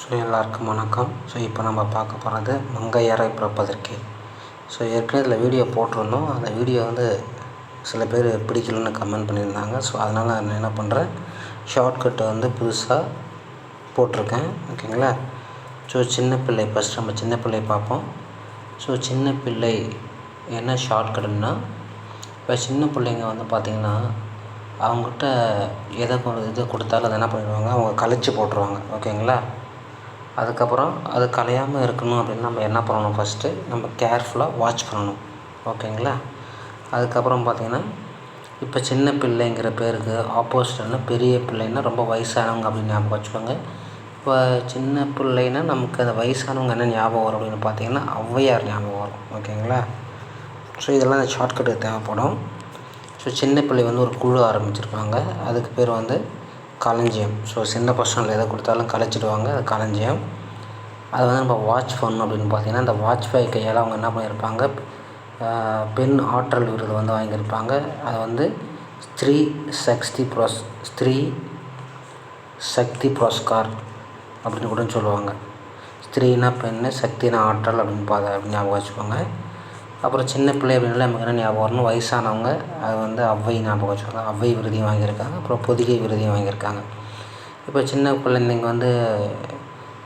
So எல்லாருக்கும் வணக்கம். So இப்போ நம்ம பார்க்க போகிறது மங்கையரை பிறப்பதற்கு. ஸோ ஏற்கனவே இதில் வீடியோ போட்டிருந்தோம். அந்த வீடியோ வந்து சில பேர் பிடிக்கலன்னு கமெண்ட் பண்ணியிருந்தாங்க. ஸோ அதனால் நான் என்ன பண்ணுறேன் ஷார்ட்கட்டை வந்து புதுசாக போட்டிருக்கேன். ஓகேங்களா? ஸோ சின்ன பிள்ளை ஃபஸ்ட் நம்ம சின்ன பிள்ளை பார்ப்போம். ஸோ சின்ன பிள்ளை என்ன ஷார்ட்கட்டுன்னா இப்போ சின்ன பிள்ளைங்க வந்து பார்த்திங்கன்னா அவங்ககிட்ட எதை இது கொடுத்தாலும் அதை என்ன பண்ணிடுவாங்க? அவங்க கழிச்சு போட்டுருவாங்க. ஓகேங்களா? அதுக்கப்புறம் அது கலையாமல் இருக்கணும் அப்படின்னு நம்ம என்ன பண்ணணும் ஃபஸ்ட்டு நம்ம கேர்ஃபுல்லாக வாட்ச் பண்ணணும். ஓகேங்களா அதுக்கப்புறம் பார்த்திங்கன்னா இப்போ சின்ன பிள்ளைங்கிற பேருக்கு ஆப்போசிட்டான பெரிய பிள்ளைன்னா ரொம்ப வயசானவங்க அப்படின்னு ஞாபகம் வச்சுக்கோங்க. இப்போ சின்ன பிள்ளைன்னா நமக்கு அந்த வயசானவங்க என்ன ஞாபகம் வரும் அப்படின்னு பார்த்தீங்கன்னா ஔவையார் ஞாபகம் வரும். ஓகேங்களா ஸோ இதெல்லாம் இந்த ஷார்ட்கட்டுக்கு தேவைப்படும். ஸோ சின்ன பிள்ளை வந்து ஒரு குழு ஆரம்பிச்சிருப்பாங்க அதுக்கு பேர் வந்து களஞ்சியம். ஸோ சின்ன பசங்களை எதை கொடுத்தாலும் கலைச்சிடுவாங்க அது களஞ்சியம். அது வந்து நம்ம வாட்ச் ஃபன் அப்படின்னு பார்த்தீங்கன்னா இந்த வாட்ச் கையால் அவங்க என்ன பண்ணியிருப்பாங்க? பெண் ஆற்றல் விருது வந்து வாங்கியிருப்பாங்க. அது வந்து ஸ்திரீ சக்தி புரஸ் ஸ்திரீ சக்தி புரஸ்கார் அப்படின்னு கூட சொல்லுவாங்க. ஸ்திரீனா பெண்ணு சக்தினா ஆற்றல் அப்படின்னு பார்த்தா அப்படின்னு ஞாபகம் வச்சுக்கோங்க. அப்புறம் சின்ன பிள்ளை அப்படின்னால நமக்கு என்ன ஞாபகம் வரணும் வயசானவங்க அது வந்து ஔவை ஞாபகம் வச்சுக்கலாம் ஔவை விருதையும் வாங்கியிருக்காங்க அப்புறம் பொதிகை விருதையும் வாங்கியிருக்காங்க. இப்போ சின்ன குழந்தைங்க வந்து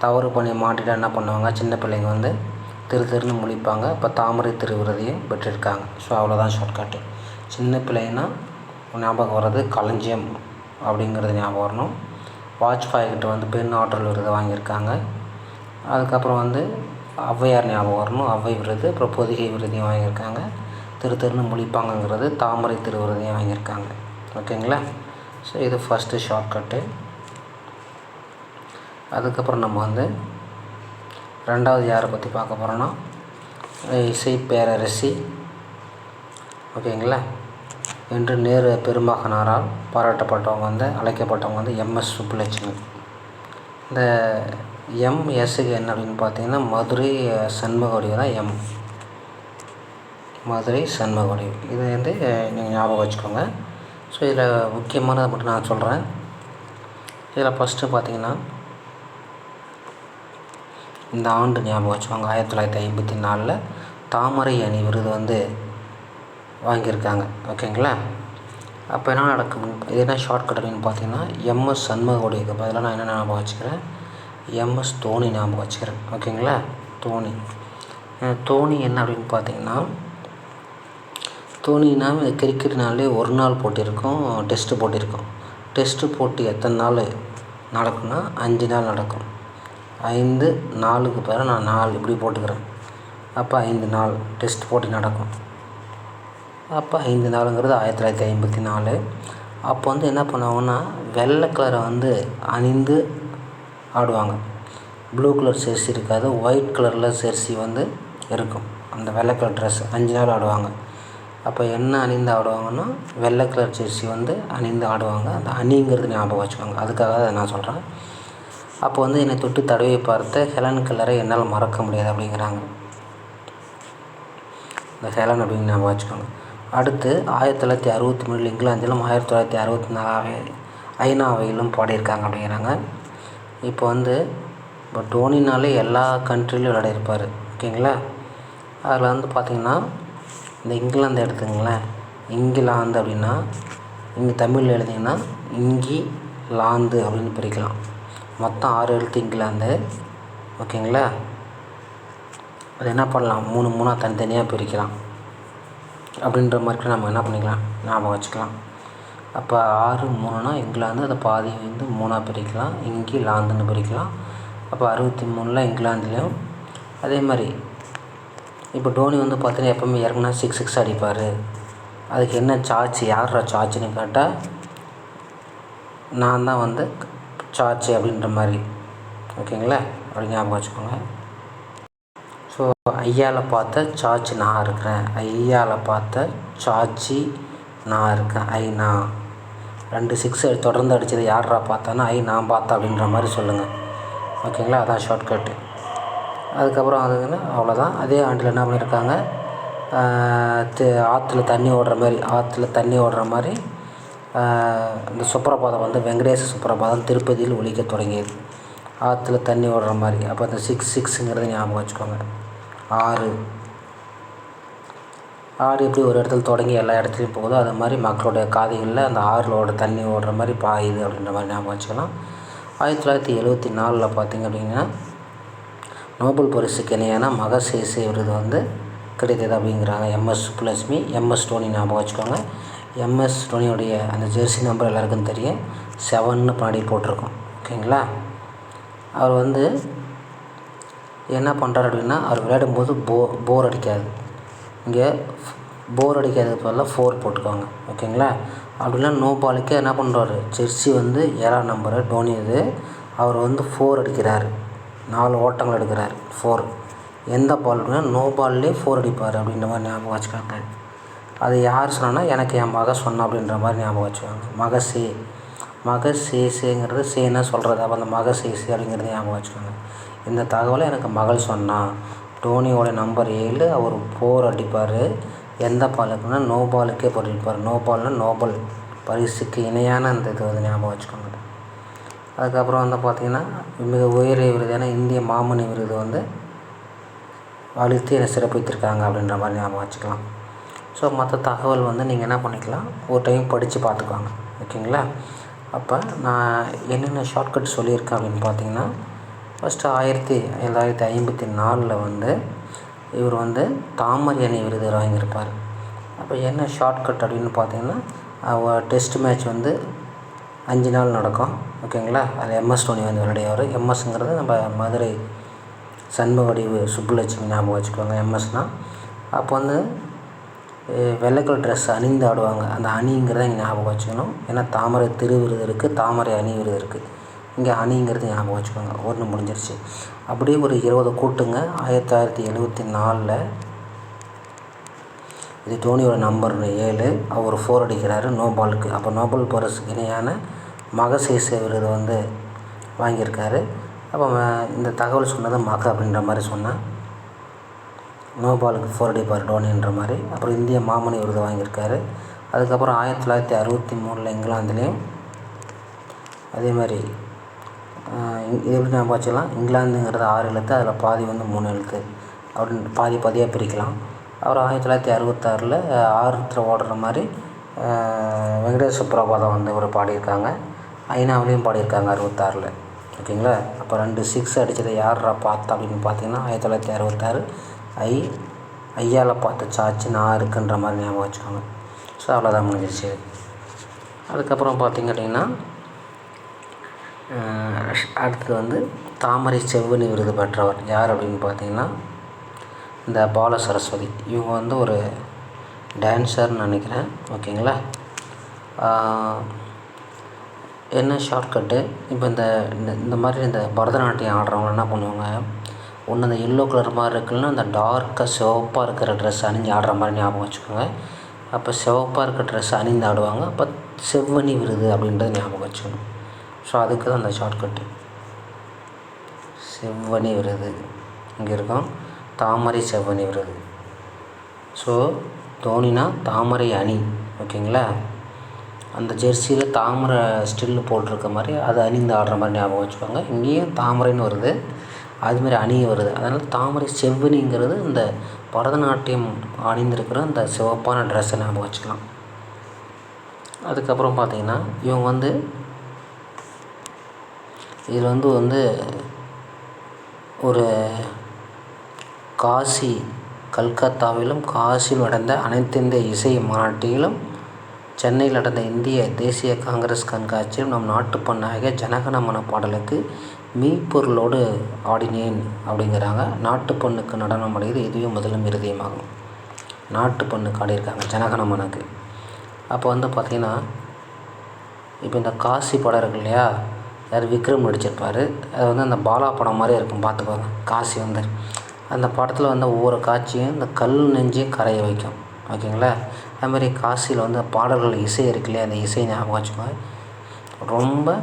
தவறு பண்ணி மாட்டிட்டா என்ன பண்ணுவாங்க? சின்ன பிள்ளைங்க வந்து திரு திருன்னு முழிப்பாங்க. இப்போ தாமரை திரு விருதையும் பெற்றிருக்காங்க. ஸோ அவ்வளோதான் ஷார்ட்கட்டு சின்ன பிள்ளைன்னா ஞாபகம் வர்றது களஞ்சியம் அப்படிங்கிறது ஞாபகம் வரணும். வாஜ்பாய்கிட்ட வந்து பெண் ஆற்றல் விருதை வாங்கியிருக்காங்க. அதுக்கப்புறம் வந்து ஔவையார் ஞாபகம் வரணும். ஔவை விருது அப்புறம் பொதிகை விருதையும் வாங்கியிருக்காங்க. திரு திருன்னு முழிப்பாங்கங்கிறது தாமரை திரு விருதையும் வாங்கியிருக்காங்க. ஓகேங்களா? ஸோ இது ஃபஸ்ட்டு ஷார்ட்கட்டு அதுக்கப்புறம் நம்ம வந்து ரெண்டாவது யாரை பற்றி பார்க்க போகிறோன்னா இசை பேரரசி. ஓகேங்களா? என்று நேரு பெருமகனாரால் பாராட்டப்பட்டவங்க வந்து அழைக்கப்பட்டவங்க வந்து எம்எஸ் சுப்புலட்சுமி. இந்த எம் என்ன அப்படின்னு பார்த்தீங்கன்னா மதுரை சண்முகவடிவு தான் எம் மதுரை சண்முகவடிவு இது வந்து நீங்கள் ஞாபகம் வச்சுக்கோங்க. ஸோ இதில் முக்கியமானதை மட்டும் நான் சொல்கிறேன் இதில் ஃபஸ்ட்டு பார்த்தீங்கன்னா இந்த ஆண்டு ஞாபகம் வச்சுக்கோங்க. ஆயிரத்தி தொள்ளாயிரத்தி ஐம்பத்தி நாலில் தாமரை அணி விருது வந்து வாங்கியிருக்காங்க. ஓகேங்களா? அப்போ என்ன நடக்கும்? இது என்ன ஷார்ட்கட் அப்படின்னு பார்த்தீங்கன்னா எம்எஸ் சண்முகவுடையதுக்கு பதிலாக நான் என்ன ஞாபகம் வச்சுக்கிறேன்? எம்எஸ் தோனி ஞாபகம் வச்சுக்கிறேன். ஓகேங்களா? தோனி. தோனி என்ன அப்படின்னு பார்த்தீங்கன்னா தோனினா கிரிக்கெட்னாலே ஒரு நாள் போட்டி இருக்கும் டெஸ்ட்டு போட்டி இருக்கும் டெஸ்ட்டு போட்டி எத்தனை நாள் நடக்கும்னா அஞ்சு நாள் நடக்கும். ஐந்து நாலுக்கு பேர் நான் நாலு இப்படி போட்டுக்கிறேன். அப்போ ஐந்து நாள் டெஸ்ட் போட்டி நடக்கும். அப்போ ஐந்து நாளுங்கிறது ஆயிரத்தி தொள்ளாயிரத்தி ஐம்பத்தி நாலு. அப்போ வந்து என்ன பண்ணுவாங்கன்னா வெள்ளை கலரை வந்து அணிந்து ஆடுவாங்க. ப்ளூ கலர் ஜெர்சி இருக்காது. ஒயிட் கலரில் ஜெர்சி வந்து இருக்கும். அந்த வெள்ளை கலர் ட்ரெஸ் அஞ்சு நாள் ஆடுவாங்க. அப்போ என்ன அணிந்து ஆடுவாங்கன்னா வெள்ளை கலர் ஜெர்சி வந்து அணிந்து ஆடுவாங்க. அந்த அணிங்கிறது ஞாபகம் வச்சுக்கோங்க. அதுக்காக அதை நான் சொல்கிறேன் அப்போ வந்து என்னை தொட்டு தடவி பார்த்த ஹெலன் கலரை என்னால் மறக்க முடியாது அப்படிங்கிறாங்க. இந்த ஹெலன் அப்படின்னு ஞாபகம் வச்சுக்கோங்க. அடுத்து ஆயிரத்தி தொள்ளாயிரத்தி அறுபத்தி மூணில் இங்கிலாந்திலும் ஆயிரத்தி தொள்ளாயிரத்தி அறுபத்தி நாலாவே ஐநாவையிலும் பாடியிருக்காங்க அப்படிங்கிறாங்க. இப்போ வந்து இப்போ டோனினாலே எல்லா கண்ட்ரிலையும் விளையாடிருப்பார் ஓகேங்களா? அதில் வந்து பார்த்திங்கன்னா இந்த இங்கிலாந்து எடுத்துங்களேன் இங்கிலாந்து அப்படின்னா இங்கே தமிழில் எழுதிங்கன்னா இங்கி லாந்து அப்படின்னு பிரிக்கலாம். மொத்தம் ஆறு எழுத்து இங்கிலாந்து. ஓகேங்களா? அது என்ன பண்ணலாம்? மூணு மூணாக தனித்தனியாக பிரிக்கலாம். அப்படின்ற மாதிரி நம்ம என்ன பண்ணிக்கலாம்? ஞாபகம் வச்சுக்கலாம். அப்போ ஆறு மூணுனா இங்கிலாந்து அதை பாதி வந்து மூணாக பிரிக்கலாம். இங்கி லாந்துன்னு பிரிக்கலாம். அப்போ அறுபத்தி மூணில் இங்கிலாந்துலேயும் அதே மாதிரி. இப்போ டோனி வந்து பார்த்தீங்கன்னா எப்போவுமே இறங்குனா சிக்ஸ் சிக்ஸ் அடிப்பார். அதுக்கு என்ன சார்ஜ் யாரா சார்ஜ்னு கேட்டால் நான் தான் வந்து சார்ஜ் அப்படின்ற மாதிரி. ஓகேங்களா அப்படி ஞாபகம் வச்சுக்கோங்க. ஸோ ஐயாவில் பார்த்த சார்ஜ் நான் இருக்கிறேன். ஐயாவில் பார்த்த சார்ஜி நான் இருக்கேன். ஐ நான். ரெண்டு சிக்ஸ் தொடர்ந்து அடித்தது யாரா பார்த்தானா ஐ நான் பார்த்தேன் அப்படின்ற மாதிரி சொல்லுங்கள் ஓகேங்களா? அதான் ஷார்ட்கட்டு அதுக்கப்புறம் அதுன்னு அவ்வளோதான் அதே ஆண்டில் என்ன பண்ணியிருக்காங்க ஆற்றுல தண்ணி ஓடுற மாதிரி ஆற்றுல தண்ணி ஓடுற மாதிரி இந்த சுப்ரபாதம் வந்து வெங்கடேச சுப்பரபாதம் திருப்பதியில் ஒழிக்க தொடங்கியது. ஆற்றுல தண்ணி ஓடுற மாதிரி. அப்போ அந்த சிக்ஸ் சிக்ஸுங்கிறத ஞாபகம் வச்சுக்கோங்க. ஆறு. ஆறு எப்படி ஒரு இடத்துல தொடங்கி எல்லா இடத்துலையும் போகுதோ அது மாதிரி மக்களுடைய காதுகளில் அந்த ஆறுலோட தண்ணி ஓடுற மாதிரி பாயுது அப்படின்ற மாதிரி ஞாபகம் வச்சுக்கலாம். ஆயிரத்தி தொள்ளாயிரத்தி எழுபத்தி நாலில் பார்த்திங்க அப்படின்னா நோபல் பரிசுக்கு இணையான மகசேசே விருது வந்து கிடைத்தது அப்படிங்கிறாங்க. எம்எஸ் சுப்புலட்சுமி எம்எஸ் டோனி ஞாபகம் வச்சுக்கோங்க. எம்எஸ் டோனியோடைய அந்த ஜெர்சி நம்பர் எல்லாருக்கும் தெரியும். செவன்னு பாடி போட்டிருக்கோம். ஓகேங்களா? அவர் வந்து என்ன பண்ணுறாரு அப்படின்னா அவர் விளையாடும்போது போ போர் அடிக்காது. இங்கே போர் அடிக்காததுக்கு பதிலாக ஃபோர் போட்டுக்கோங்க. ஓகேங்களா? அப்படிலாம் நோ பாலுக்கே என்ன பண்ணுறாரு ஜெர்சி வந்து ஏழாம் நம்பரு டோனி இது. அவர் வந்து ஃபோர் அடிக்கிறார். நாலு ஓட்டங்கள் எடுக்கிறார். ஃபோர் எந்த பால் அப்படின்னா நோ பால்லே ஃபோர் அடிப்பார் அப்படின்ற மாதிரி ஞாபகம் வச்சுக்காங்க. அது யார் சொன்னான்னா எனக்கு என் மக சொன்னா அப்படின்ற மாதிரி ஞாபகம் வச்சுக்காங்க. மக சே. மக சே சேங்கிறது சேனா சொல்கிறது அப்போ அந்த மக சே சே அப்படிங்கிறது ஞாபகம் வச்சுக்கோங்க. இந்த தகவலை எனக்கு மகள் சொன்னான் டோனியோட நம்பர் ஏழு அவர் ஃபோர் அடிப்பார். எந்த பாலுக்குன்னா நோ பாலுக்கே போட்டிருப்பார். நோ பால்னா நோபல் பரிசுக்கு இணையான அந்த இது வந்து ஞாபகம் வச்சுக்கோங்க. அதுக்கப்புறம் வந்து பார்த்திங்கன்னா மிக உயரிய விருதான இந்திய மாமணி விருது வந்து அழுத்தி சிறப்பித்திருக்காங்க அப்படின்ற மாதிரி ஞாபகம் வச்சுக்கலாம். ஸோ மற்ற தகவல் வந்து நீங்கள் என்ன பண்ணிக்கலாம்? ஒரு டைம் படித்து பார்த்துக்கோங்க. ஓகேங்களா? அப்போ நான் என்னென்ன ஷார்ட்கட் சொல்லியிருக்கேன் அப்படின்னு பார்த்தீங்கன்னா ஃபஸ்ட்டு ஆயிரத்தி தொள்ளாயிரத்தி ஐம்பத்தி நாலில் வந்து இவர் வந்து தாமரை அணி விருது வாங்கியிருப்பார். அப்போ என்ன ஷார்ட்கட் அப்படின்னு பார்த்தீங்கன்னா டெஸ்ட் மேட்ச் வந்து அஞ்சு நாள் நடக்கும். ஓகேங்களா அதில் எம்எஸ் தோனி வந்து விளையாடியவர் எம்எஸ்ங்கிறது நம்ம மதுரை சண்முக வடிவு சுப்புலட்சுமி ஞாபகம் வச்சுக்கோங்க எம்எஸ்னால் அப்போ வந்து வெள்ளைக்கல் ட்ரெஸ் அணிந்து ஆடுவாங்க. அந்த அணிங்கிறத ஞாபகம் வச்சுக்கணும். ஏன்னா தாமரை திரு விருது இருக்குது தாமரை அணி விருது இருக்குது இங்கே அணிங்கிறது ஞாபகம் வச்சுக்கோங்க ஒன்று முடிஞ்சிருச்சு. அப்படியே ஒரு இருபது கூட்டுங்க. ஆயிரத்தி தொள்ளாயிரத்தி எழுபத்தி நாலில் இது டோனியோட நம்பர் ஏழு. அவர் ஃபோர் அடிக்கிறாரு நோபாலுக்கு அப்போ நோபல் பரிசுக்கு இணையான மகசேசே விருது வந்து வாங்கியிருக்காரு. அப்போ இந்த தகவல் சொன்னது மக அப்படின்ற மாதிரி சொன்னேன். நோபாலுக்கு ஃபோர் அடிப்பார் டோனின்ற மாதிரி. அப்புறம் இந்திய மாமணி விருது வாங்கியிருக்காரு. அதுக்கப்புறம் ஆயிரத்தி தொள்ளாயிரத்தி அறுபத்தி மூணில் இங்கிலாந்துலேயும் அதே மாதிரி இது எப்படி ஞாபகம் வச்சுக்கலாம்? இங்கிலாந்துங்கிறது ஆறு எழுத்து அதில் பாதி வந்து மூணு எழுத்து. அப்படின்னு பாதி பாதியாக பிரிக்கலாம். அப்புறம் ஆயிரத்தி தொள்ளாயிரத்தி அறுபத்தாறில் ஆறுத்தில் ஓடுற மாதிரி வெங்கடேஷ் பிரபாதம் வந்து ஒரு பாடியிருக்காங்க. ஐநாவிலையும் பாடியிருக்காங்க அறுபத்தாறில் ஓகேங்களா? அப்போ ரெண்டு சிக்ஸ் அடித்ததை யாரா பார்த்தா அப்படின்னு பார்த்தீங்கன்னா ஆயிரத்தி தொள்ளாயிரத்தி அறுபத்தாறு ஐ ஐயாவில் பார்த்த சாச்சு நான் இருக்குன்ற மாதிரி ஞாபகம் வச்சுக்கோங்க. ஸோ அவ்வளோதான் முடிஞ்சிச்சு அதுக்கப்புறம் பார்த்திங்க அப்படின்னா அடுத்தது வந்து தாமரை செவ்வனி விருது பெற்றவர் யார் அப்படின்னு பார்த்தீங்கன்னா இந்த பால சரஸ்வதி. இவங்க வந்து ஒரு டான்ஸர்னு நினைக்கிறேன். ஓகேங்களா? என்ன ஷார்ட்கட்டு இப்போ இந்த இந்த இந்த மாதிரி இந்த பரதநாட்டியம் ஆடுறவங்க என்ன பண்ணுவாங்க? ஒன்று அந்த எல்லோ கலர் மாதிரி இருக்குன்னா அந்த டார்க்காக சிவப்பாக இருக்கிற ட்ரெஸ் அணிஞ்சு ஆடுற மாதிரி ஞாபகம் வச்சுக்கோங்க. அப்போ சிவப்பாக இருக்கிற ட்ரெஸ் அணிந்து ஆடுவாங்க. அப்போ செவ்வனி விருது அப்படின்றத ஞாபகம் வச்சுக்கணும். ஸோ அதுக்கு தான் அந்த ஷார்ட்கட்டு செவ்வனி விருது. இங்கே இருக்கும். தாமரை செவ்வனி விருது. ஸோ தோனினா தாமரை அணி. ஓகேங்களா? அந்த ஜெர்சியில் தாமரை ஸ்டில்லு போட்டிருக்க மாதிரி அதை அணிந்து ஆடுற மாதிரி ஞாபகம் வச்சுக்கோங்க. இங்கேயும் தாமரைன்னு வருது. அதுமாரி அணி வருது. அதனால் தாமரை செவ்வனிங்கிறது இந்த பரதநாட்டியம் அணிந்திருக்கிற அந்த சிவப்பான ட்ரெஸ்ஸை ஞாபகம் வச்சுக்கலாம். அதுக்கப்புறம் பார்த்திங்கன்னா இவங்க வந்து இதில் வந்து வந்து ஒரு காசி கல்கத்தாவிலும் காசியில் நடந்த அனைத்திந்திய இசை மாநாட்டிலும் சென்னையில் நடந்த இந்திய தேசிய காங்கிரஸ் கண்காட்சியில் நம் நாட்டு பண்ணாக ஜனகணமன பாடலுக்கு மீப்பொருளோடு ஆடினேன் அப்படிங்கிறாங்க. நாட்டுப்பண்ணுக்கு நடனம் ஆடியது இதுவே முதலும் இறுதியுமாகும் நாட்டுப்பண்ணுக்கு ஆடியிருக்காங்க ஜனகணமனுக்கு அப்போ வந்து பார்த்திங்கன்னா இப்போ இந்த காசி படம் இருக்கு இல்லையா? யார் விக்ரம் நடிச்சிருப்பார். அது வந்து அந்த பாலா படம் மாதிரியே இருக்கும் பார்த்துக்கோங்க காசி வந்து. அந்த படத்தில் வந்து ஒவ்வொரு காட்சியும் இந்த கல் நெஞ்சையும் கரைய வைக்கும். ஓகேங்களா? அது மாதிரி காசியில் வந்து பாடல்கள் இசை இருக்கு இல்லையா? அந்த இசை ஞாபகம் வச்சுக்கோங்க. ரொம்ப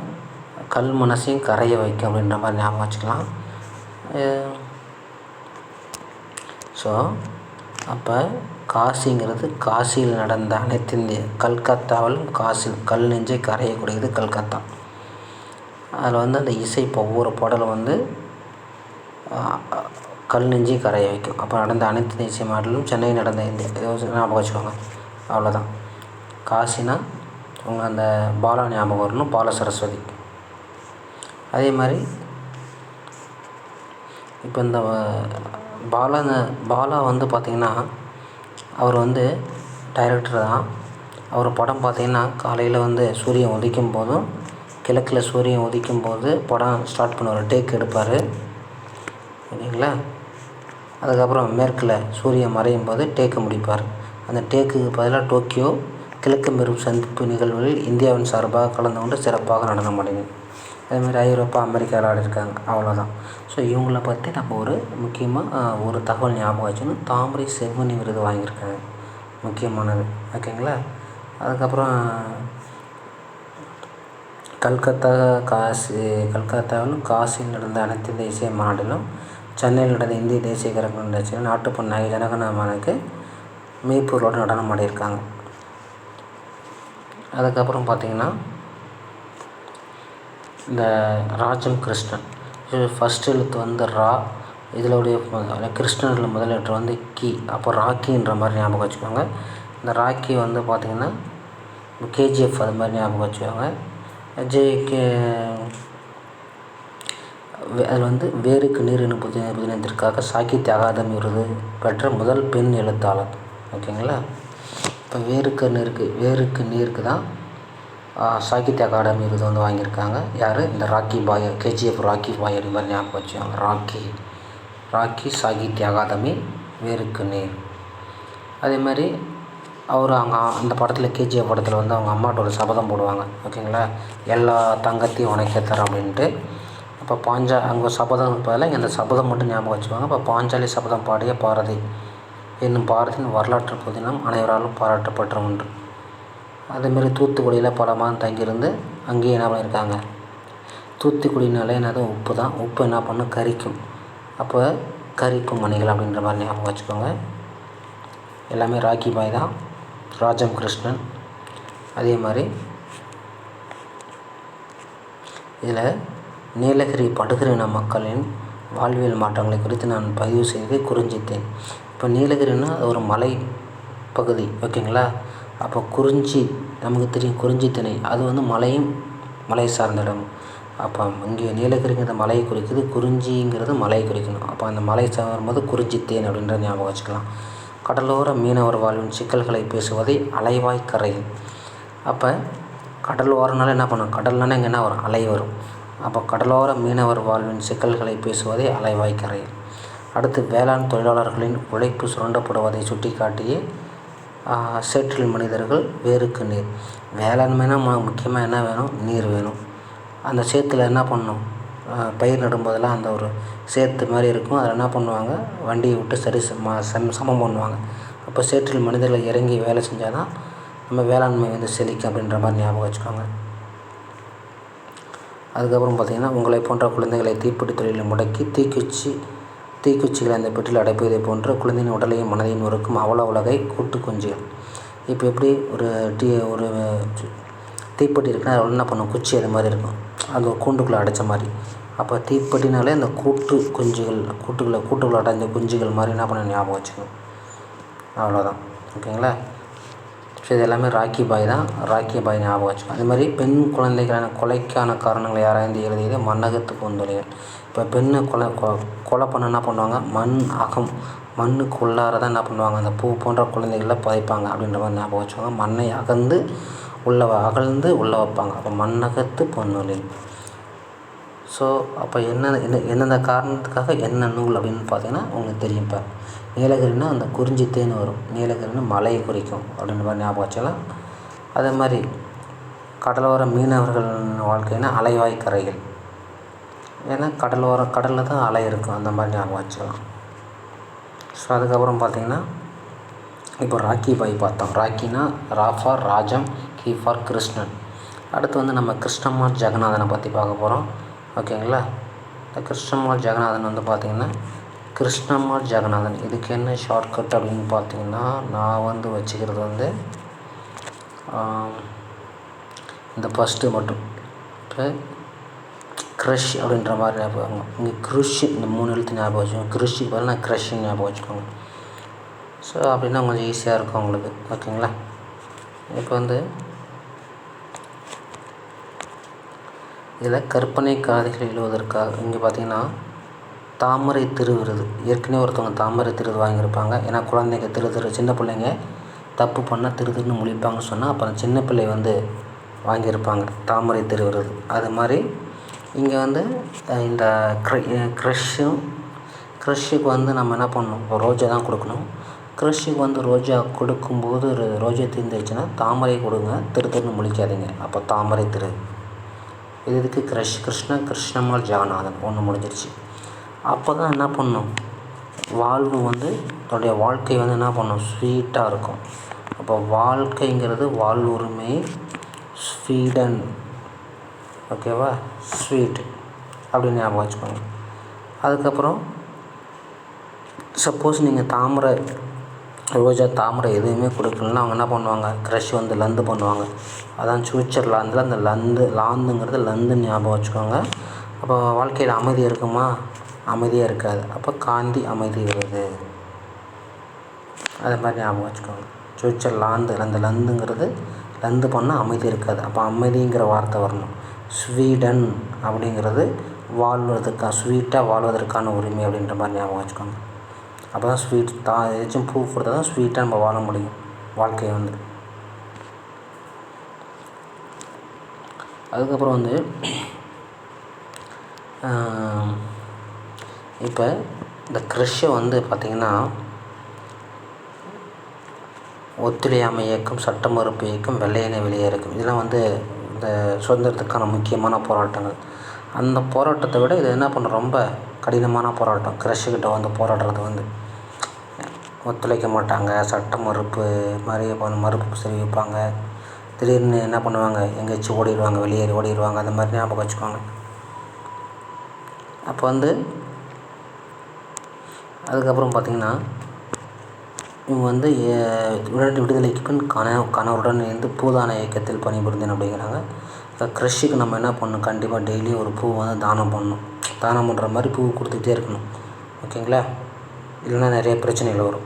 கல் மனசையும் கரைய வைக்கும் அப்படின்ற மாதிரி ஞாபகம் வச்சுக்கலாம். ஸோ அப்போ காசிங்கிறது காசியில் நடந்த அனைத்திந்திய கல்கத்தாவிலும் காசி கல் நெஞ்சை கரையக்கூடியது கல்கத்தா. அதில் வந்து அந்த இசை இப்போ ஒவ்வொரு பாடலும் வந்து கல் நெஞ்சை கரைய வைக்கும். அப்போ நடந்த அனைத்து தேசிய மாடலும் சென்னை நடந்த இந்த ஞாபகம் வச்சுக்கோங்க. அவ்வளோதான். காசினா அவங்க அந்த பாலா ஞாபகம் வரணும் பால சரஸ்வதி. அதே மாதிரி இப்போ இந்த பாலா பாலா வந்து பார்த்திங்கன்னா அவர் வந்து டைரக்டர் தான். அவர் படம் பார்த்திங்கன்னா காலையில் வந்து சூரியன் உதிக்கும் போதும் கிழக்கில் சூரியன் உதிக்கும் போது படம் ஸ்டார்ட் பண்ணுவார் டேக் எடுப்பார். ஓகேங்களா அதுக்கப்புறம் மேற்கில் சூரியன் மறையும் போது டேக்கு முடிப்பார். அந்த டேக்குக்கு பதிலாக டோக்கியோ கிழக்கு மெரும் சந்திப்பு நிகழ்வுகளில் இந்தியாவின் சார்பாக கலந்து கொண்டு சிறப்பாக நடனம் ஆடினர். அதேமாதிரி ஐரோப்பா அமெரிக்காவில் ஆடிருக்காங்க. அவ்வளோதான் ஸோ இவங்கள பற்றி நம்ம ஒரு முக்கியமாக ஒரு தகவல் ஞாபகம் வச்சுக்கணும் தாமரை செவ்வனி விருது வாங்கியிருக்காங்க. முக்கியமானது. ஓகேங்களா? அதுக்கப்புறம் கல்கத்தா காசி கல்கத்தாவிலும் காசியில் நடந்த அனைத்து இந்திய இசை மாநாட்டிலும் சென்னையில் நடந்த இந்திய தேசிய கரக நிகழ்ச்சியில் நாட்டுப்பண் நாயகி ஜனகணமனுக்கு மெய்ப்பொருளோடு நடனம் ஆடியிருக்காங்க. அதுக்கப்புறம் பார்த்திங்கன்னா இந்த ராஜம் கிருஷ்ணன். இது ஃபஸ்ட் எழுத்து வந்து ரா. இதிலுடைய கிருஷ்ணனில் முதல் லெட்ரு வந்து கி. அப்போ ராக்கின்ற மாதிரி ஞாபகம் வச்சுக்கோங்க. இந்த ராக்கி வந்து பார்த்திங்கன்னா கேஜிஎஃப் அது மாதிரி ஞாபகம் வச்சுக்கோங்க. ஜேகே அதில் வந்து வேருக்கு நீர் எனும் புதி புதினத்திற்காக சாகித்ய அகாதமி விருது பெற்ற முதல் பெண் எழுத்தாளர். ஓகேங்களா? இப்போ வேருக்கு நீருக்கு வேருக்கு நீருக்கு தான் சாகித்ய அகாடமி விருது வந்து வாங்கியிருக்காங்க. யார்? இந்த Rocky Bhai KGF Rocky Bhai அப்படி மாதிரி ஞாபகம் வச்சுக்கோங்க. ராக்கி ராக்கி சாகித்ய அகாதமி வேருக்கு நீர். அதே மாதிரி அவர் அங்கே அந்த படத்தில் கேஜிஎஃப் படத்தில் வந்து அவங்க அம்மாட்ட ஒரு சபதம் போடுவாங்க. ஓகேங்களா? எல்லா தங்கத்தையும் உனக்கே தரேன் அப்படின்ட்டு. அப்போ பாஞ்சா அங்கே சபதம் பதிலாக இங்கே அந்த சபதம் மட்டும் ஞாபகம் வச்சுக்கோங்க. அப்போ பாஞ்சாலி சபதம் பாடிய பாரதி என்னும் பாரதியின் வரலாற்று புதினம் அனைவராலும் பாராட்டப்பட்ட ஒன்று அதேமாரி தூத்துக்குடியில் பல மாதம் தங்கியிருந்து அங்கேயே என்ன பண்ணியிருக்காங்க? தூத்துக்குடினாலே என்னது? உப்பு தான். உப்பு என்ன பண்ணும் கரிக்கும். அப்போ கறிக்கும் மணிகள் அப்படின்ற மாதிரி ஞாபகம் வச்சுக்கோங்க. எல்லாமே ராக்கி பாய் தான். ராஜம் கிருஷ்ணன் அதே மாதிரி இதில் நீலகிரி படுகிரின மக்களின் வாழ்வியல் மாற்றங்களை குறித்து நான் பதிவு செய்து குறிஞ்சித்தேன். இப்போ நீலகிரின்னா அது ஒரு மலை பகுதி ஓகேங்களா? அப்போ குறிஞ்சி நமக்கு தெரியும் குறிஞ்சி திணை. அது வந்து மலையும் மலை சார்ந்த இடம். அப்போ இங்கே நீலகிரிங்கிறது மலையை குறிக்குது குறிஞ்சிங்கிறது மலையை குறிக்கணும். அப்போ அந்த மலை வரும்போது குறிஞ்சித்தேன் அப்படின்ற ஞாபகம் வச்சுக்கலாம். கடலோர மீனவர் வாழ்வின் சிக்கல்களை பேசுவதை அலைவாய் கரையில் அப்போ கடல் ஓரனால என்ன பண்ணும்? கடல்னால இங்கே என்ன வரும்? அலை வரும். அப்போ கடலோர மீனவர் வாழ்வின் சிக்கல்களை பேசுவதே அலைவாய் கரையில் அடுத்து வேளாண் தொழிலாளர்களின் உழைப்பு சுரண்டப்படுவதை சுட்டிக்காட்டியே சேற்றில் மனிதர்கள் வேருக்கு நீர். வேளாண்மைனா முக்கியமாக என்ன வேணும்? நீர் வேணும். அந்த சேத்தில் என்ன பண்ணணும்? பயிர் நடும்போதெல்லாம் அந்த ஒரு சேத்து மாதிரி இருக்கும். அதில் என்ன பண்ணுவாங்க? வண்டியை விட்டு சரி சம சம் சமம் பண்ணுவாங்க. அப்போ சேற்றில் மனிதர்கள் இறங்கி வேலை செஞ்சால் தான் நம்ம வேளாண்மை வந்து செழிக்கும் அப்படின்ற மாதிரி ஞாபகம் வச்சுக்கோங்க. அதுக்கப்புறம் பார்த்திங்கன்னா உங்களை போன்ற குழந்தைகளை தீப்பெட்டி தொழிலில் முடக்கி தீக்குச்சி தீக்குச்சிகளை அந்த பெட்டியில் அடைப்பதை போன்று குழந்தையின் உடலையும் மனதையும் நொறுக்கும் அவல உலகை கூட்டு குஞ்சுகள். இப்போ எப்படி ஒரு டீ ஒரு தீப்பெட்டி இருக்குன்னா அதில் என்ன பண்ணும்? குச்சி அது மாதிரி இருக்கும். அது கூண்டுக்குள்ளே அடைச்ச மாதிரி. அப்போ தீப்பெட்டினாலே அந்த கூட்டு குஞ்சுகள் கூட்டுக்குள்ளே கூட்டுக்குள்ளே இந்த குஞ்சுகள் மாதிரி என்ன பண்ண ஞாபகம் வச்சுக்கணும். அவ்வளோதான் ஓகேங்களா? ஸோ இது எல்லாமே ராக்கி பாய் தான். ராக்கி பாய் ஞாபகம் வச்சுக்கணும். அதே மாதிரி பெண் குழந்தைகளான கொலைக்கான காரணங்களை ஆராய்ந்து எழுதியது மண்ணகத்து பூந்தொழிகள். இப்போ பெண்ணை கொலை கொ கொலை பண்ண என்ன பண்ணுவாங்க? மண் அகம் மண்ணுக்கு உள்ளார தான் என்ன பண்ணுவாங்க? அந்த பூ போன்ற குழந்தைகளை புதைப்பாங்க அப்படின்ற மாதிரி ஞாபகம் வச்சுக்கோங்க. மண்ணை அகழ்ந்து உள்ள அகழ்ந்து உள்ளே வைப்பாங்க. அப்போ மண்ணகத்து பொன்னொழில் ஸோ அப்போ என்ன என்ன எந்தெந்த காரணத்துக்காக என்ன நூல் அப்படின்னு பார்த்தீங்கன்னா உங்களுக்கு தெரியும் இப்போ. நீலகிரினா அந்த குறிஞ்சி தேன் வரும். நீலகிரினா மலையை குறிக்கும் அப்படின்ற மாதிரி ஞாபகம் வச்சுக்கலாம். அதே மாதிரி கடலோர மீனவர்கள் வாழ்க்கைனா அலைவாய் கரைகள். ஏன்னா கடலோரம் கடலில் தான் அலை இருக்கும். அந்த மாதிரி ஞாபகம் வச்சுக்கலாம். ஸோ அதுக்கப்புறம் பார்த்திங்கன்னா இப்போ ராக்கி பாய் பார்த்தோம். ராக்கினா ரா for Rajam Ki for Krishnan. அடுத்து வந்து நம்ம கிருஷ்ணமார் ஜெகநாதனை பற்றி பார்க்க போகிறோம் ஓகேங்களா? இந்த கிருஷ்ணம்மாள் ஜெகநாதன் வந்து பார்த்திங்கன்னா கிருஷ்ணம்மாள் ஜெகநாதன். இதுக்கு என்ன ஷார்ட்கட் அப்படின்னு பார்த்தீங்கன்னா நான் வந்து வச்சுக்கிறது வந்து இந்த ஃபஸ்ட்டு மட்டும். இப்போ க்ரஷ் அப்படின்ற மாதிரி ஞாபகம் இங்கே க்ரிஷ் இந்த மூணு எழுத்து ஞாபகம் வச்சுக்கோங்க. க்ருஷ்ஷுக்கு பார்த்தீங்கன்னா நான் க்ரஷ்ஷுன்னு ஞாபகம் வச்சுக்கோங்க. ஸோ அப்படின்னா கொஞ்சம் ஈஸியாக இருக்கும் உங்களுக்கு. ஓகேங்களா? இப்போ வந்து இதில் கற்பனை கதைகள் எழுதுவதற்காக இங்கே பார்த்தீங்கன்னா தாமரை திருவிருது ஏற்கனவே ஒருத்தவங்க தாமரை திருது வாங்கியிருப்பாங்க. ஏன்னா குழந்தைங்க திரு திரு சின்ன பிள்ளைங்க தப்பு பண்ணால் திரு திருன்னு முழிப்பாங்கன்னு சொன்னால் அப்புறம் சின்ன பிள்ளை வந்து வாங்கியிருப்பாங்க தாமரை திருவிருது அது மாதிரி இங்கே வந்து இந்த க்ர க்ரஷ்ஷும் க்ரஷ்ஷுக்கு வந்து நம்ம என்ன பண்ணணும்? இப்போ ரோஜா தான் கொடுக்கணும். க்ரஷ்ஷுக்கு வந்து ரோஜா கொடுக்கும்போது ஒரு ரோஜா தீர்ந்துச்சுன்னா தாமரை கொடுங்க திரு திருன்னு முழிக்காதீங்க. அப்போ தாமரை திரு. இது இதுக்கு கிருஷ் கிருஷ்ண கிருஷ்ணம்மாள் ஜெகநாதன்? ஒன்று முடிஞ்சிருச்சு. அப்போ தான் என்ன பண்ணும்? வாழ்வு வந்து தன்னுடைய வாழ்க்கை வந்து என்ன பண்ணும்? ஸ்வீட்டாக இருக்கும். அப்போ வாழ்க்கைங்கிறது வாழ்வுரிமை ஸ்வீடன் ஓகேவா ஸ்வீட் அப்படின்னு ஞாபகம் வச்சுக்கோங்க. அதுக்கப்புறம் சப்போஸ் நீங்கள் தாமரை ரோஜா தாமரை எதுவுமே கொடுக்கலன்னா அவங்க என்ன பண்ணுவாங்க? க்ரஷ் வந்து லந்து பண்ணுவாங்க. அதான் ஃப்யூச்சர் லாந்தில் அந்த லந்து லாந்துங்கிறது லந்து ஞாபகம் வச்சுக்கோங்க. அப்போ வாழ்க்கையில் அமைதி இருக்குமா? அமைதியாக இருக்காது. அப்போ காந்தி அமைதி வருது. அது மாதிரி ஞாபகம் வச்சுக்கோங்க. ஃப்யூச்சர் லாந்து அந்த லந்துங்கிறது லந்து பண்ணால் அமைதி இருக்காது. அப்போ அமைதிங்கிற வார்த்தை வரணும். ஸ்வீடன் அப்படிங்கிறது வாழ்வதற்கான ஸ்வீட்டாக வாழ்வதற்கான உரிமை அப்படின்ற மாதிரி ஞாபகம் வச்சுக்கோங்க. அப்போ தான் ஸ்வீட் தான் ஏதாச்சும் பூ கொடுத்தா தான் ஸ்வீட்டாக நம்ம வாழ முடியும் வாழ்க்கையை வந்து. அதுக்கப்புறம் வந்து இப்போ இந்த க்ரஷ்ஷை வந்து பார்த்திங்கன்னா ஒத்துழையாமை இயக்கம் சட்ட மறுப்பு இயக்கம் வெள்ளையனை வெளியேறுக்கும் இதெல்லாம் வந்து இந்த சுதந்திரத்துக்கான முக்கியமான போராட்டங்கள். அந்த போராட்டத்தை விட இது என்ன பண்ண ரொம்ப கடினமான போராட்டம். க்ரஷ்ஷுக்கிட்ட வந்து போராடுறது வந்து ஒத்துழைக்க மாட்டாங்க. சட்ட மறுப்பு மாதிரி இப்போ மறுப்பு தெரிவிப்பாங்க. திடீர்னு என்ன பண்ணுவாங்க? எங்கேயாச்சும் ஓடிடுவாங்க. வெளியேறி ஓடிடுவாங்க. அந்த மாதிரி ஞாபகம் வச்சுக்கோங்க. அப்போ வந்து அதுக்கப்புறம் பார்த்திங்கன்னா இவங்க வந்து எ- உடனடி விடுதலைக்கு பின் கண கணவருடன் இணைந்து பூதான இயக்கத்தில் பணிபுரிந்தேன் அப்படிங்கிறாங்க. இப்போ க்ரஷ்ஷுக்கு நம்ம என்ன பண்ணணும்? கண்டிப்பாக டெய்லி ஒரு பூ வந்து தானம் பண்ணணும். தானம் பண்ணுற மாதிரி பூ கொடுத்துக்கிட்டே இருக்கணும். ஓகேங்களா? இல்லைன்னா நிறைய பிரச்சனைகள் வரும்.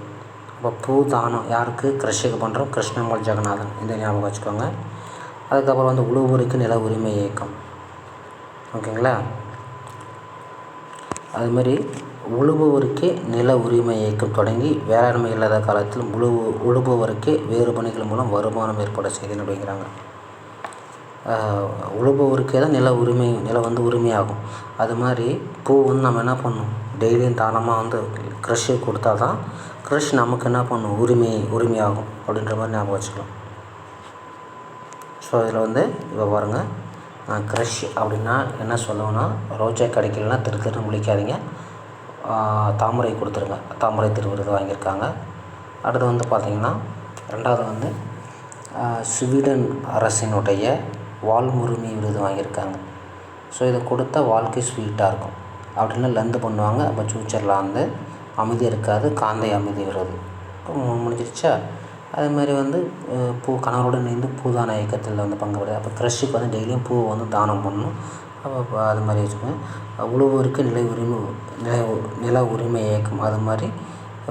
அப்போ பூ தானம் யாருக்கு? கிருஷ்ணக்கு பண்ணுறோம் கிருஷ்ணம்மாள் ஜெகநாதன். இந்த ஞாபகம் வச்சுக்கோங்க. அதுக்கப்புறம் வந்து உழுவுருக்கு நில உரிமை இயக்கம். ஓகேங்களா? அதுமாரி உழுபவருக்கே நில உரிமை இயக்கம் தொடங்கி வேளாண்மை இல்லாத காலத்தில் உழுவு உழுபவருக்கே வேறு பணிகள் மூலம் வருமானம் ஏற்பட செய்தேன் அப்படிங்கிறாங்க. உழுபவருக்கே தான் நில உரிமை நிலம் வந்து உரிமையாகும். அது மாதிரி பூ வந்து நம்ம என்ன பண்ணணும் டெய்லியும் தானமாக வந்து க்ரஷ்ஷு கொடுத்தா தான் க்ரஷ் நமக்கு என்ன பண்ணும்? உரிமை உரிமையாகும் அப்படின்ற மாதிரி ஞாபகம் வச்சுக்கலாம். ஸோ இதில் வந்து இப்போ பாருங்கள் க்ரஷ் அப்படின்னா என்ன சொல்லுவேன்னா ரோஜா கிடைக்கலன்னா திரு திருன்னு முழிக்காதீங்க. தாமரை கொடுத்துருங்க. தாமரை திருவிருது வாங்கியிருக்காங்க. அடுத்து வந்து பார்த்திங்கன்னா ரெண்டாவது வந்து ஸ்வீடன் அரசினுடைய வாழ்முரிமை விருது வாங்கியிருக்காங்க. ஸோ இதை கொடுத்தா வாழ்க்கை ஸ்வீட்டாக இருக்கும். அப்படின்னா லந்து பண்ணுவாங்க. அப்போ ஃப்யூச்சரில் வந்து அமைதி இருக்காது. காந்தை அமைதி வருது. முடிஞ்சிருச்சா? அதே மாதிரி வந்து பூ கணவருடன் இணைந்து பூதான இயக்கத்தில் வந்து பங்கு பெறுது அப்போ கிரஷுக்கு வந்து டெய்லியும் பூவை வந்து தானம் பண்ணணும். அப்போ அப்போ அது மாதிரி வச்சுக்கோங்க. உழவோருக்கு நிலை உரிமை நில நில உரிமை இயக்கம். அது மாதிரி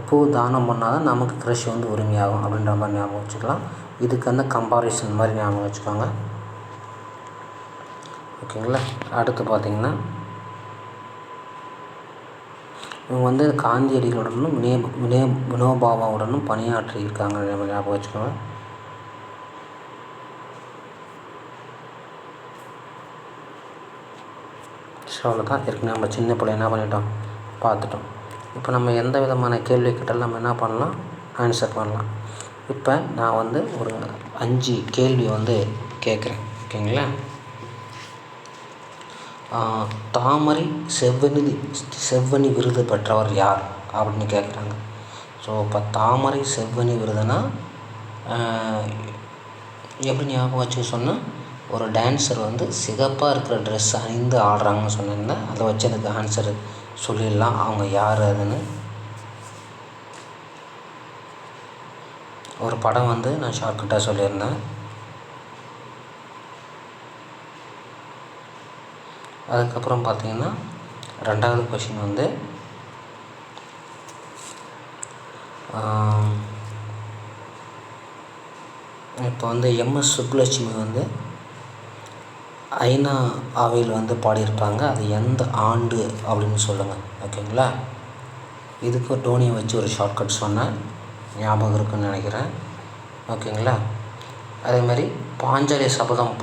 பூ தானம் பண்ணால் தான் நமக்கு கிரஷ் வந்து உரிமையாகும். அப்படின்ற மாதிரி ஞாபகம் வச்சுக்கலாம். இதுக்கு வந்து கம்பாரிசன் மாதிரி ஞாபகம் வச்சுக்கோங்க. ஓகேங்களா? அடுத்து பார்த்தீங்கன்னா இவங்க வந்து காந்தியடிகளுடனும் வினய வினய வினோபாவாவுடனும் பணியாற்றியிருக்காங்க. ஞாபகம் ஞாபகம் வச்சுக்கோங்க. ஸோ அவ்வளோதான். ஏற்கனவே நம்ம சின்ன பிள்ளை என்ன பண்ணிட்டோம்? பார்த்துட்டோம். இப்போ நம்ம எந்த விதமான கேள்வி கேட்டாலும் நம்ம என்ன பண்ணலாம்? ஆன்சர் பண்ணலாம். இப்போ நான் வந்து ஒரு அஞ்சு கேள்வி வந்து கேட்குறேன். ஓகேங்களா? தாமரை செவ்வனி செவ்வனி விருது பெற்றவர் யார் அப்படின்னு கேட்குறாங்க ஸோ இப்போ தாமரை செவ்வனி விருதுனா எப்படி ஞாபகம் வச்சு சொன்னால் ஒரு டான்ஸர் வந்து சிகப்பாக இருக்கிற ட்ரெஸ் அணிந்து ஆடுறாங்கன்னு சொன்னீங்கன்னா அதை வச்சு எனக்கு ஆன்சர் சொல்லிடலாம். அவங்க யார் அதுன்னு. ஒரு படம் வந்து நான் ஷார்ட்கட்டாக சொல்லியிருந்தேன். அதுக்கப்புறம் பார்த்தீங்கன்னா ரெண்டாவது கொஷின் வந்து இப்போ வந்து எம்எஸ் சுப்புலட்சுமி வந்து ஐநா அவையில் வந்து பாடியிருப்பாங்க அது எந்த ஆண்டு அப்படின்னு சொல்லுங்கள் ஓகேங்களா? இதுக்கு டோனியை வச்சு ஒரு ஷார்ட்கட் சொன்னேன். ஞாபகம் இருக்குன்னு நினைக்கிறேன். ஓகேங்களா? அதே மாதிரி பாஞ்சாலி சபதம்